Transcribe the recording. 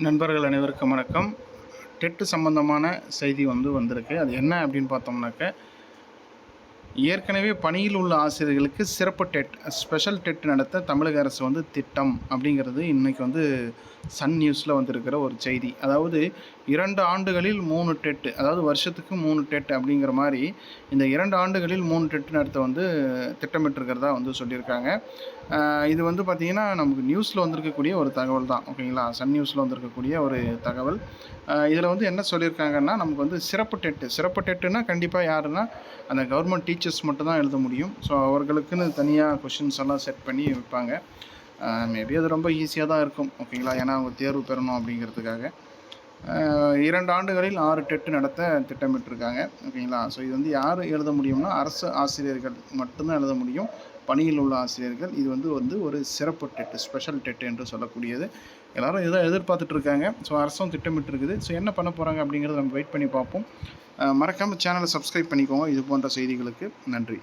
நண்பர்கள் அனைவருக்கும் வணக்கம். டெட்டு சம்பந்தமான செய்தி வந்து வந்திருக்கு. அது என்ன அப்படின்னு பார்த்தோம்னாக்க ஏற்கனவே பணியில் உள்ள ஆசிரியர்களுக்கு சிறப்பு டெட் ஸ்பெஷல் டெட் நடத்த தமிழக அரசு வந்து திட்டம் அப்படிங்கிறது இன்றைக்கி வந்து சன் நியூஸில் வந்திருக்கிற ஒரு செய்தி. அதாவது இரண்டு ஆண்டுகளில் மூணு டெட்டு அதாவது வருஷத்துக்கு மூணு டெட் அப்படிங்கிற மாதிரி இந்த இரண்டு ஆண்டுகளில் மூணு டெட் நடத்த வந்து திட்டமிட்டிருக்கிறதா வந்து சொல்லியிருக்காங்க. இது வந்து பார்த்திங்கன்னா நமக்கு நியூஸில் வந்திருக்கக்கூடிய ஒரு தகவல் தான் ஓகேங்களா? சன் நியூஸில் வந்திருக்கக்கூடிய ஒரு தகவல். இதில் வந்து என்ன சொல்லியிருக்காங்கன்னா நமக்கு வந்து சிறப்பு டெட்டு சிறப்பு டெட்டுனா கண்டிப்பாக யாருன்னா அந்த கவர்மெண்ட் டீச்சர்ஸ் மட்டும் தான் எழுத முடியும். ஸோ அவர்களுக்குன்னு தனியாக கொஷின்ஸ் எல்லாம் செட் பண்ணி வைப்பாங்க. மேபி அது ரொம்ப ஈஸியாக தான் இருக்கும். ஓகேங்களா ஏன்னா அவங்க தேர்வு பெறணும் அப்படிங்கிறதுக்காக. இரண்டு ஆண்டுகளில் ஆறு டெட்டு நடத்த திட்டமிட்டிருக்காங்க. ஓகேங்களா ஸோ இது வந்து யார் எழுத முடியும்னா அரசு ஆசிரியர்கள் மட்டும்தான் எழுத முடியும். பணியில் உள்ள ஆசிரியர்கள் இது வந்து வந்து ஒரு சிறப்பு டெட்டு ஸ்பெஷல் டெட்டு என்று சொல்லக்கூடியது. எல்லோரும் இதை எதிர்பார்த்துட்ருக்காங்க ஸோ அரசும் திட்டமிட்டு இருக்குது ஸோ என்ன பண்ண போகிறாங்க அப்படிங்கிறத நம்ம வெயிட் பண்ணி பார்ப்போம். மறக்காமல் சேனலை சப்ஸ்கிரைப் பண்ணிக்கோங்க. இது போன்ற செய்திகளுக்கு நன்றி.